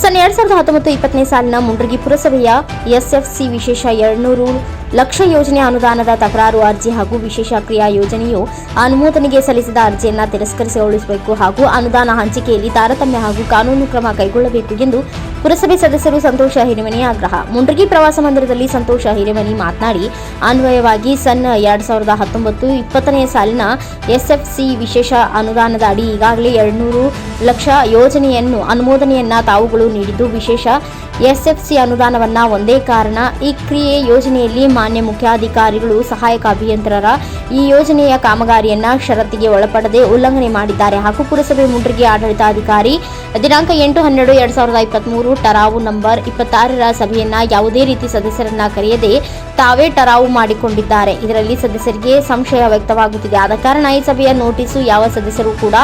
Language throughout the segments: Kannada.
ಸನ್ ಎರಡ್ ಸಾವಿರದ ಹತ್ತೊಂಬತ್ತು ಇಪ್ಪತ್ತನೇ ಸಾಲಿನ ಮುಂಡ್ರಗಿ ಪುರಸಭೆಯ ಎಸ್ಎಫ್ಸಿ ವಿಶೇಷ ಎರಡ್ನೂರು ಲಕ್ಷ ಯೋಜನೆ ಅನುದಾನದ ತಕರಾರು ಅರ್ಜಿ ಹಾಗೂ ವಿಶೇಷ ಕ್ರಿಯಾ ಯೋಜನೆಯು ಅನುಮೋದನೆಗೆ ಸಲ್ಲಿಸಿದ ಅರ್ಜಿಯನ್ನು ತಿರಸ್ಕರಿಸಿಗೊಳಿಸಬೇಕು ಹಾಗೂ ಅನುದಾನ ಹಂಚಿಕೆಯಲ್ಲಿ ತಾರತಮ್ಯ ಹಾಗೂ ಕಾನೂನು ಕ್ರಮ ಕೈಗೊಳ್ಳಬೇಕು ಎಂದು ಪುರಸಭೆ ಸದಸ್ಯರು ಸಂತೋಷ ಹಿರೇಮನಿ ಆಗ್ರಹ. ಮುಂಡ್ರಗಿ ಪ್ರವಾಸ ಮಂದಿರದಲ್ಲಿ ಸಂತೋಷ ಹಿರೇಮನಿ ಮಾತನಾಡಿ, ಅನ್ವಯವಾಗಿ ಸನ್ ಎರಡ್ ಸಾವಿರದ ಹತ್ತೊಂಬತ್ತು ಇಪ್ಪತ್ತನೇ ಸಾಲಿನ ಎಸ್ಎಫ್ಸಿ ವಿಶೇಷ ಅನುದಾನದ ಅಡಿ ಈಗಾಗಲೇ ಎರಡ್ನೂರು ಲಕ್ಷ ಯೋಜನೆಯನ್ನು ಅನುಮೋದನೆಯನ್ನ ತಾವುಗಳು ನೀಡಿದ್ದು, ವಿಶೇಷ ಎಸ್ಎಫ್ಸಿ ಅನುದಾನವನ್ನ ಒಂದೇ ಕಾರಣ ಈ ಕ್ರಿಯೆ ಯೋಜನೆಯಲ್ಲಿ ಮಾನ್ಯ ಮುಖ್ಯಾಧಿಕಾರಿಗಳು, ಸಹಾಯಕ ಅಭಿಯಂತರರ ಈ ಯೋಜನೆಯ ಕಾಮಗಾರಿಯನ್ನ ಷರತ್ತಿಗೆ ಒಳಪಡದೆ ಉಲ್ಲಂಘನೆ ಮಾಡಿದ್ದಾರೆ. ಹಾಗೂ ಪುರಸಭೆ ಮುಂಡ್ರಿಗೆ ಆಡಳಿತಾಧಿಕಾರಿ, ದಿನಾಂಕ ಎಂಟು ಹನ್ನೆರಡು ಎರಡ್ ಸಾವಿರದ ಇಪ್ಪತ್ಮೂರು, ಟರಾವು ನಂಬರ್ ಇಪ್ಪತ್ತಾರರ ಸಭೆಯನ್ನ ಯಾವುದೇ ರೀತಿ ಸದಸ್ಯರನ್ನ ಕರೆಯದೆ ತಾವೇ ಟರಾವು ಮಾಡಿಕೊಂಡಿದ್ದಾರೆ. ಇದರಲ್ಲಿ ಸದಸ್ಯರಿಗೆ ಸಂಶಯ ವ್ಯಕ್ತವಾಗುತ್ತಿದೆ. ಆದ ಕಾರಣ ಈ ಸಭೆಯ ನೋಟಿಸು ಯಾವ ಸದಸ್ಯರು ಕೂಡ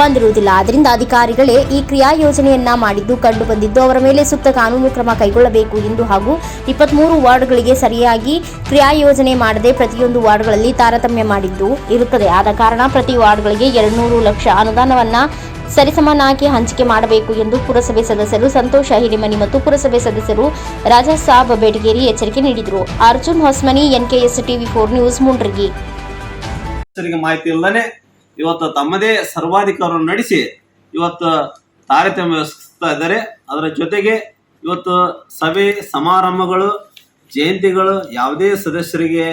ಬಂದಿರುವುದಿಲ್ಲ. ಆದ್ದರಿಂದ ಅಧಿಕಾರಿಗಳೇ ಈ ಕ್ರಿಯಾ ಯೋಜನೆಯನ್ನ ಮಾಡಿದ್ದು ಕಂಡು ಬಂದಿದ್ದು ಅವರ ಮೇಲೆ ಸೂಕ್ತ ಕಾನೂನು ಕ್ರಮ ಕೈಗೊಳ್ಳಬೇಕು ಎಂದು ಹಾಗೂ ಇಪ್ಪತ್ಮೂರು ವಾರ್ಡ್ಗಳಿಗೆ ಸರಿಯಾಗಿ ಕ್ರಿಯಾ ಯೋಜನೆ ಮಾಡದೆ ಪ್ರತಿಯೊಂದು ವಾರ್ಡ್ಗಳಲ್ಲಿ ತಾರತಮ್ಯ ಮಾಡಿದ್ದು ಇರುತ್ತದೆ. ಆದ ಕಾರಣ ಪ್ರತಿ ವಾರ್ಡ್ಗಳಿಗೆ ಎರಡ್ನೂರು ಲಕ್ಷ ಅನುದಾನವನ್ನ ಸರಿಸಮನಾಗಿ ಹಂಚಿಕೆ ಮಾಡಬೇಕು ಎಂದು ಪುರಸಭೆ ಸದಸ್ಯರು ಸಂತೋಷ ಹಿರಿಮನಿ ಮತ್ತು ಪುರಸಭೆ ಸದಸ್ಯರು ರಾಜಾ ಸಾಬ್ ಬೇಟಗೇರಿ ಎಚ್ಚರಿಕೆ ನೀಡಿದರು. Arjun Hosmani, N K S TV four news, Mundrigi. ಮಾಹಿತಿ ಇಲ್ಲದೆ ಇವತ್ತು ತಮ್ಮದೇ ಸರ್ವಾಧಿಕಾರವನ್ನು ನಡೆಸಿ ಇವತ್ತು ತಾರತಮ್ಯ ಇದ್ದಾರೆ. ಅದರ ಜೊತೆಗೆ ಇವತ್ತು ಸಭೆ, ಸಮಾರಂಭಗಳು ಜಯಂತಿಗಳು ಯಾವುದೇ ಸದಸ್ಯರಿಗೆ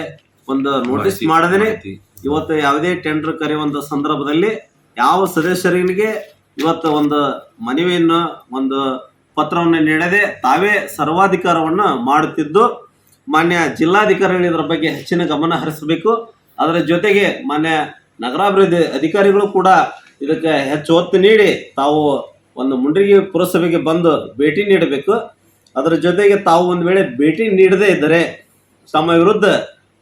ಒಂದು ನೋಟಿಸ್ ಮಾಡದೇನೆ ಇವತ್ತು ಯಾವುದೇ ಟೆಂಡರ್ ಕರೆಯುವಂತ ಸಂದರ್ಭದಲ್ಲಿ ಯಾವ ಸದಸ್ಯರಿಗೆ ಇವತ್ತು ಒಂದು ಮನವಿಯನ್ನು ಒಂದು ಪತ್ರವನ್ನು ನೀಡದೆ ತಾವೇ ಸರ್ವಾಧಿಕಾರವನ್ನು ಮಾಡುತ್ತಿದ್ದು ಮಾನ್ಯ ಜಿಲ್ಲಾಧಿಕಾರಿಗಳು ಇದರ ಬಗ್ಗೆ ಹೆಚ್ಚಿನ ಗಮನ ಹರಿಸಬೇಕು. ಅದರ ಜೊತೆಗೆ ಮಾನ್ಯ ನಗರಾಭಿವೃದ್ಧಿ ಅಧಿಕಾರಿಗಳು ಕೂಡ ಇದಕ್ಕೆ ಹೆಚ್ಚು ಒತ್ತು ನೀಡಿ ತಾವು ಒಂದು ಮುಂಡ್ರಿಗಿ ಪುರಸಭೆಗೆ ಬಂದು ಭೇಟಿ ನೀಡಬೇಕು. ಅದರ ಜೊತೆಗೆ ತಾವು ಒಂದು ವೇಳೆ ಭೇಟಿ ನೀಡದೇ ಇದ್ದರೆ ತಮ್ಮ ವಿರುದ್ಧ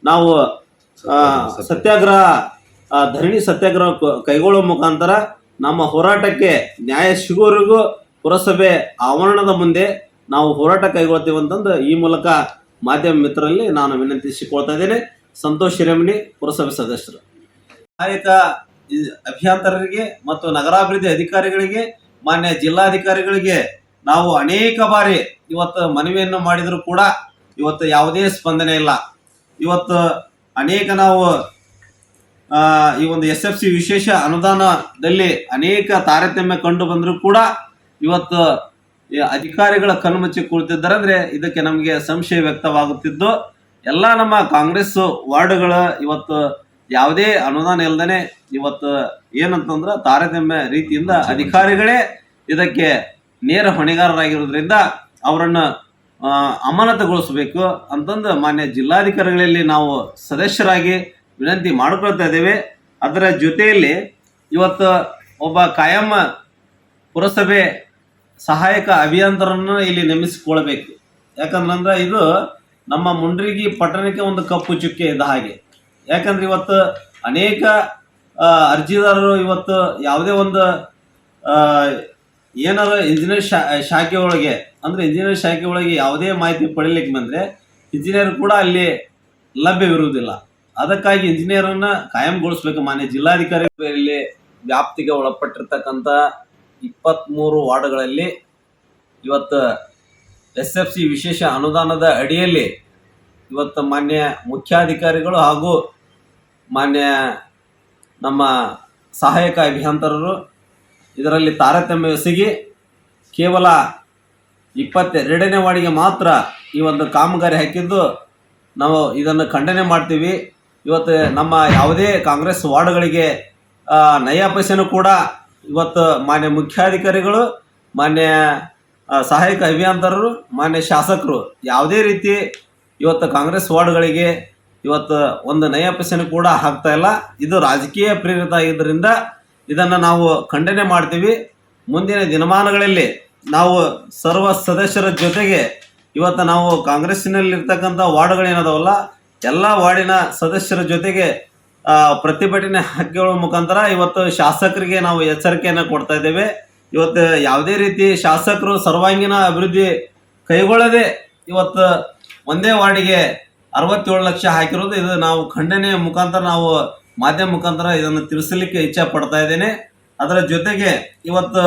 ನಾವು ಸತ್ಯಾಗ್ರಹ ಧರಣಿ ಸತ್ಯಾಗ್ರಹ ಕೈಗೊಳ್ಳುವ ಮುಖಾಂತರ ನಮ್ಮ ಹೋರಾಟಕ್ಕೆ ನ್ಯಾಯ ಸಿಗುವವರೆಗೂ ಪುರಸಭೆ ಆವರಣದ ಮುಂದೆ ನಾವು ಹೋರಾಟ ಕೈಗೊಳ್ತೀವಿ ಅಂತಂದು ಈ ಮೂಲಕ ಮಾಧ್ಯಮ ಮಿತ್ರರಲ್ಲಿ ನಾನು ವಿನಂತಿಸಿಕೊಳ್ತಾ ಇದ್ದೇನೆ. ಸಂತೋಷ್ ಹಿರೇಮನಿ ಪುರಸಭೆ ಸದಸ್ಯರು. ನಾಯಕ ಅಭಿಯಂತರರಿಗೆ ಮತ್ತು ನಗರಾಭಿವೃದ್ಧಿ ಅಧಿಕಾರಿಗಳಿಗೆ, ಮಾನ್ಯ ಜಿಲ್ಲಾಧಿಕಾರಿಗಳಿಗೆ ನಾವು ಅನೇಕ ಬಾರಿ ಇವತ್ತು ಮನವಿಯನ್ನು ಮಾಡಿದರೂ ಕೂಡ ಇವತ್ತು ಯಾವುದೇ ಸ್ಪಂದನೆ ಇಲ್ಲ. ಇವತ್ತು ಅನೇಕ ನಾವು ಈ ಒಂದು ಎಸ್ ಎಫ್ ಸಿ ವಿಶೇಷ ಅನುದಾನದಲ್ಲಿ ಅನೇಕ ತಾರತಮ್ಯ ಕಂಡು ಬಂದರೂ ಕೂಡ ಇವತ್ತು ಅಧಿಕಾರಿಗಳ ಕಣ್ಮುಚ್ಚಿ ಕುಳಿತಿದ್ದಾರೆ ಅಂದ್ರೆ ಇದಕ್ಕೆ ನಮಗೆ ಸಂಶಯ ವ್ಯಕ್ತವಾಗುತ್ತಿದ್ದು, ಎಲ್ಲ ನಮ್ಮ ಕಾಂಗ್ರೆಸ್ ವಾರ್ಡ್ಗಳ ಇವತ್ತು ಯಾವುದೇ ಅನುದಾನ ಇಲ್ಲದೇ ಇವತ್ತು ಏನಂತಂದ್ರೆ ತಾರತಮ್ಯ ರೀತಿಯಿಂದ ಅಧಿಕಾರಿಗಳೇ ಇದಕ್ಕೆ ನೇರ ಹೊಣೆಗಾರರಾಗಿರೋದ್ರಿಂದ ಅವರನ್ನು ಅಮಾನತುಗೊಳಿಸಬೇಕು ಅಂತಂದು ಮಾನ್ಯ ಜಿಲ್ಲಾಧಿಕಾರಿಗಳಲ್ಲಿ ನಾವು ಸದಸ್ಯರಾಗಿ ವಿನಂತಿ ಮಾಡಿಕೊಳ್ತಾ ಇದ್ದೇವೆ. ಅದರ ಜೊತೆಯಲ್ಲಿ ಇವತ್ತು ಒಬ್ಬ ಕಾಯಂ ಪುರಸಭೆ ಸಹಾಯಕ ಅಭಿಯಂತರನ್ನು ಇಲ್ಲಿ ನೇಮಿಸಿಕೊಳ್ಬೇಕು ಯಾಕಂದ್ರೆ ಇದು ನಮ್ಮ ಮುಂಡ್ರಿಗಿ ಪಟ್ಟಣಕ್ಕೆ ಒಂದು ಕಪ್ಪು ಚುಕ್ಕೆ ಇದ್ದ ಹಾಗೆ. ಯಾಕಂದ್ರೆ ಇವತ್ತು ಅನೇಕ ಅರ್ಜಿದಾರರು ಇವತ್ತು ಯಾವುದೇ ಒಂದು ಏನಾರ ಇಂಜಿನಿಯರ್ ಶಾ ಶಾಖೆ ಒಳಗೆ, ಅಂದ್ರೆ ಇಂಜಿನಿಯರ್ ಶಾಖೆ ಒಳಗೆ ಯಾವುದೇ ಮಾಹಿತಿ ಪಡಿಲಿಕ್ಕೆ ಬಂದ್ರೆ ಇಂಜಿನಿಯರ್ ಕೂಡ ಅಲ್ಲಿ ಲಭ್ಯವಿರುವುದಿಲ್ಲ. ಅದಕ್ಕಾಗಿ ಇಂಜಿನಿಯರನ್ನ ಕಾಯಂಗೊಳಿಸ್ಬೇಕು. ಮಾನ್ಯ ಜಿಲ್ಲಾಧಿಕಾರಿ ಇಲ್ಲಿ ವ್ಯಾಪ್ತಿಗೆ ಒಳಪಟ್ಟಿರ್ತಕ್ಕಂಥ ಇಪ್ಪತ್ತ್ಮೂರು ವಾರ್ಡ್ಗಳಲ್ಲಿ ಇವತ್ತು ಎಸ್ ಎಫ್ ಸಿ ವಿಶೇಷ ಅನುದಾನದ ಅಡಿಯಲ್ಲಿ ಇವತ್ತು ಮಾನ್ಯ ಮುಖ್ಯಾಧಿಕಾರಿಗಳು ಹಾಗೂ ಮಾನ್ಯ ನಮ್ಮ ಸಹಾಯಕ ಅಭಿಯಂತರರು ಇದರಲ್ಲಿ ತಾರತಮ್ಯ ಎಸಗಿ ಕೇವಲ ಇಪ್ಪತ್ತೆರಡನೇ ವಾರ್ಡಿಗೆ ಮಾತ್ರ ಈ ಒಂದು ಕಾಮಗಾರಿ ಹಾಕಿದ್ದು. ನಾವು ಇದನ್ನು ಖಂಡನೆ ಮಾಡ್ತೀವಿ. ಇವತ್ತು ನಮ್ಮ ಯಾವುದೇ ಕಾಂಗ್ರೆಸ್ ವಾರ್ಡ್ಗಳಿಗೆ ನಯ ಕೂಡ ಇವತ್ತು ಮಾನ್ಯ ಮುಖ್ಯಾಧಿಕಾರಿಗಳು, ಮಾನ್ಯ ಸಹಾಯಕ ಅಭಿಯಂತರರು, ಮಾನ್ಯ ಶಾಸಕರು ಯಾವುದೇ ರೀತಿ ಇವತ್ತು ಕಾಂಗ್ರೆಸ್ ವಾರ್ಡ್ಗಳಿಗೆ ಇವತ್ತು ಒಂದು ನಯ ಕೂಡ ಹಾಕ್ತಾ ಇಲ್ಲ. ಇದು ರಾಜಕೀಯ ಪ್ರೇರಿತ ಆಗಿದ್ದರಿಂದ ಇದನ್ನು ನಾವು ಖಂಡನೆ ಮಾಡ್ತೀವಿ. ಮುಂದಿನ ದಿನಮಾನಗಳಲ್ಲಿ ನಾವು ಸರ್ವ ಸದಸ್ಯರ ಜೊತೆಗೆ ಇವತ್ತು ನಾವು ಕಾಂಗ್ರೆಸ್ಸಿನಲ್ಲಿರ್ತಕ್ಕಂಥ ವಾರ್ಡ್ಗಳೇನದಾವಲ್ಲ ಎಲ್ಲ ವಾರ್ಡಿನ ಸದಸ್ಯರ ಜೊತೆಗೆ ಪ್ರತಿಭಟನೆ ಹಾಕಿಕೊಳ್ಳುವ ಮುಖಾಂತರ ಇವತ್ತು ಶಾಸಕರಿಗೆ ನಾವು ಎಚ್ಚರಿಕೆಯನ್ನು ಕೊಡ್ತಾ ಇದ್ದೇವೆ. ಇವತ್ತು ಯಾವುದೇ ರೀತಿ ಶಾಸಕರು ಸರ್ವಾಂಗೀಣ ಅಭಿವೃದ್ಧಿ ಕೈಗೊಳ್ಳದೆ ಇವತ್ತು ಒಂದೇ ವಾರ್ಡಿಗೆ ಅರವತ್ತೇಳು ಲಕ್ಷ ಹಾಕಿರೋದು, ಇದು ನಾವು ಖಂಡನೆಯ ಮುಖಾಂತರ ನಾವು ಮಾಧ್ಯಮ ಮುಖಾಂತರ ಇದನ್ನು ತಿಳಿಸಲಿಕ್ಕೆ ಇಚ್ಛೆ ಪಡ್ತಾ ಇದ್ದೇನೆ. ಅದರ ಜೊತೆಗೆ ಇವತ್ತು